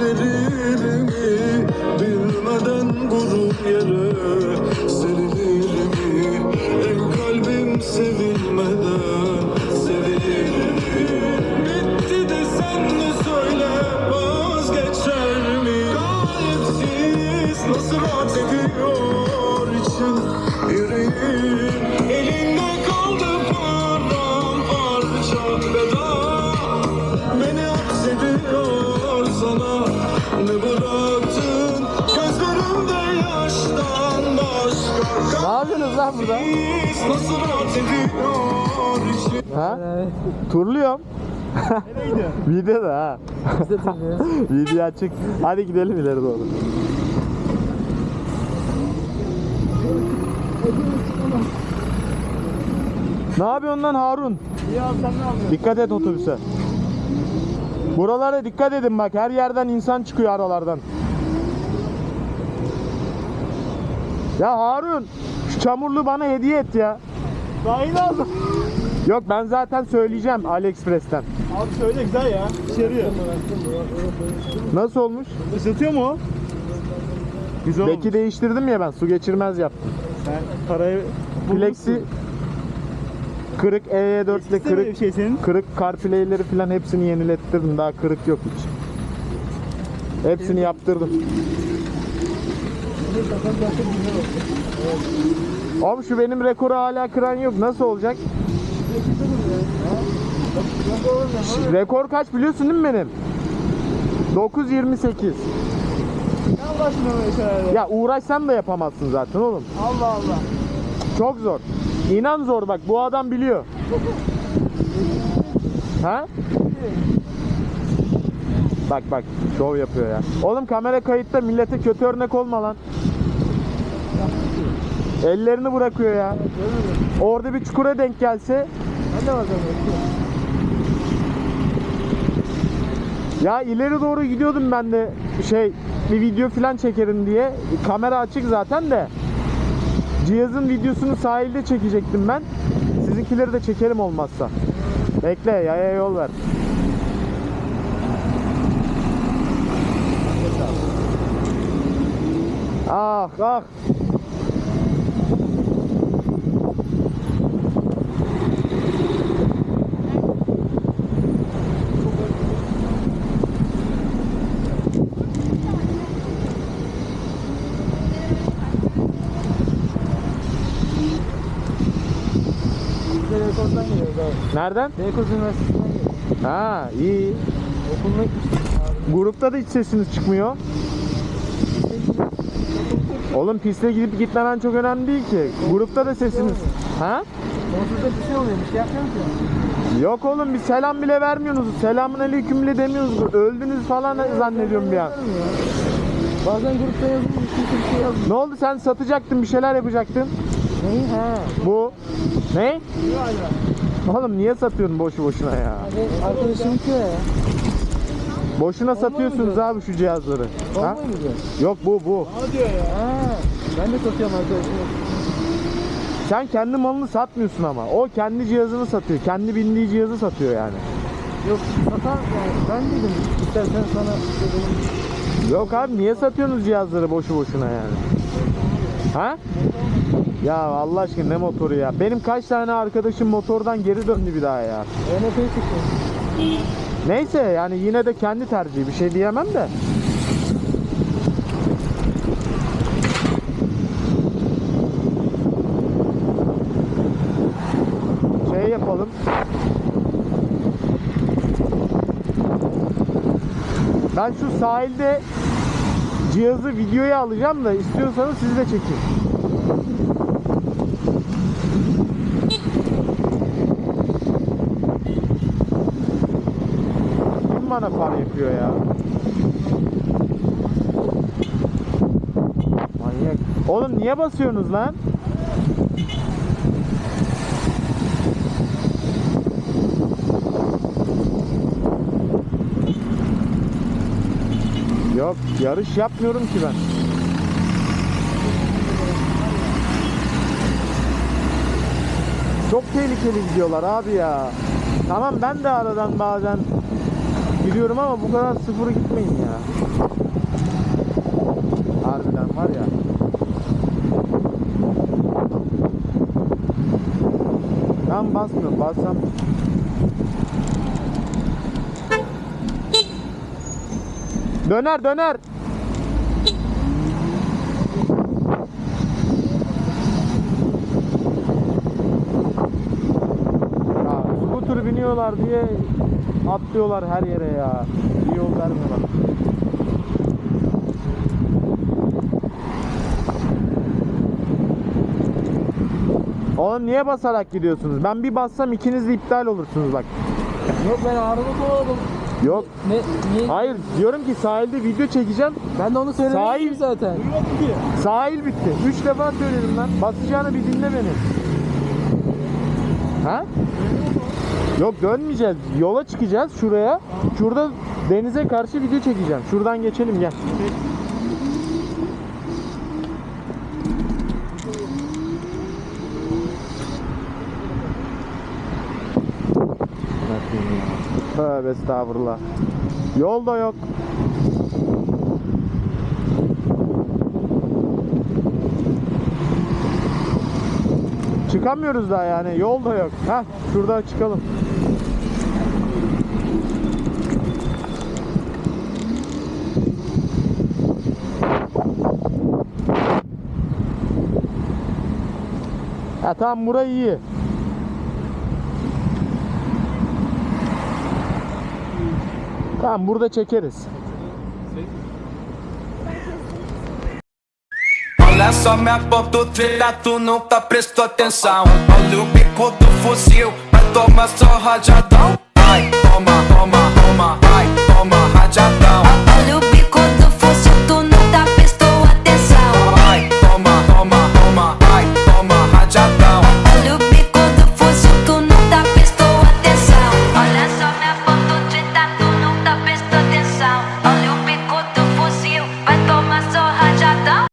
mi? Bilmeden vurur yere serilir? En kalbim sevilmeden sevilir? Bitti desen de söyle vazgeçer mi? Kalpsiz nasıl rahat ediyor için yüreğim ne bıraktın Gözlerimde yaştan başka Ne yapıyorsunuz lan burada? Nasıl rahat ediyor Ha? Turluyorum. Video da ha. Video açık. Hadi gidelim ileri doğru. Ne yapıyorsun lan Harun? Ya sen ne yapıyorsun? Dikkat et otobüse. Buralara dikkat edin bak her yerden insan çıkıyor aralardan. Ya Harun şu çamurlu bana hediye et ya. Daha iyi lazım. Yok ben zaten söyleyeceğim AliExpress'ten. Abi söyle güzel ya. İşe yarıyor. Nasıl olmuş? Isıtıyor mu o? Güzel Beki değiştirdim ya ben su geçirmez yaptım. Sen parayı Plexi kırık E4 ile kırık şey senin. kırık CarPlay'leri falan hepsini yenilettirdim. Daha kırık yok hiç. Hepsini yaptırdım. Abi şu benim rekoru hala kıran yok. Nasıl olacak? Rekor kaç biliyorsun değil mi benim? 9.28. Ne başına böyle şeyler? Ya uğraşsan da yapamazsın zaten oğlum. Allah Allah. Çok zor. İnan zor bak bu adam biliyor. ha? Bak bak şov yapıyor ya. Oğlum kamera kayıtta millete kötü örnek olma lan. Ellerini bırakıyor ya. Orada bir çukura denk gelse ya ileri doğru gidiyordum ben de şey bir video falan çekerim diye. Kamera açık zaten de. Cihazın videosunu sahilde çekecektim ben. Sizinkileri de çekerim olmazsa. Bekle yaya yol ver. Ah ah. Beykoz'dan geliyoruz abi. Nereden? Beykoz Üniversitesi'nden geliyoruz. Ha iyi. Okuluna gitmiştik abi. Grupta da hiç sesiniz çıkmıyor. Oğlum piste gidip gitmemen çok önemli değil ki. Grupta da sesiniz. Ha? Onsuzda bir şey oluyor. Bir şey yapmıyor musun? Yok oğlum bir selam bile vermiyorsunuz. Selamun aleyküm bile demiyorsunuz. Öldünüz falan zannediyorum bir an. Bazen grupta yazılmış. Bir şey yazmıyor. Ne oldu sen satacaktın bir şeyler yapacaktın. Neyi? Ha. Bu. Ne? Oğlum niye satıyorsun boşu boşuna ya? Abi arkadaşım ki ya. Boşuna satıyorsunuz abi şu cihazları. Ha? Olmuyor? Yok bu bu. Ne diyor ya? Ha. Ben de satıyorum arkadaşıma. Sen kendi malını satmıyorsun ama. O kendi cihazını satıyor. Kendi bindiği cihazı satıyor yani. Yok satar yani. Ben dedim. İstersen sana dedim. Yok abi niye satıyorsunuz cihazları boşu boşuna yani? Ha? Ya Allah aşkına ne motoru ya? Benim kaç tane arkadaşım motordan geri döndü bir daha ya. ENF'yi çıktım. Neyse yani yine de kendi tercihi bir şey diyemem de. Şey yapalım. Ben şu sahilde cihazı videoya alacağım da istiyorsanız siz de çekin. Kim bana far yapıyor ya? Manyak. Oğlum niye basıyorsunuz lan? Ya yarış yapmıyorum ki ben. Çok tehlikeli gidiyorlar abi ya. Tamam ben de aradan bazen gidiyorum ama bu kadar sıfır gitmeyin ya. Harbiden var ya. Ben basmıyorum. Bassam Döner döner. Ya scooter biniyorlar diye atlıyorlar her yere ya. Bir yol vermiyorlar. Oğlum niye basarak gidiyorsunuz? Ben bir bassam ikiniz de iptal olursunuz bak. Yok ben araba kovaladım. Yok. Ne? Niye? Hayır diyorum ki sahilde video çekeceğim. Ben de onu söylemiştim Sahil- zaten. Sahil bitti. Üç defa söyledim lan. Basacağını bir dinle beni. Ha? Yok dönmeyeceğiz. Yola çıkacağız şuraya. Şurada denize karşı video çekeceğim. Şuradan geçelim gel. Tövbe estağfurullah. Yol da yok. Çıkamıyoruz daha yani. Yol da yok. Heh, şurada çıkalım. Ha tamam burayı iyi. Tamam burada çekeriz. Olha só minha ponta trilha, tu nunca prestou atenção. Olha o bico do fuzil, vai tomar só rajadão. Ai, toma, toma, toma, ai, toma rajadão.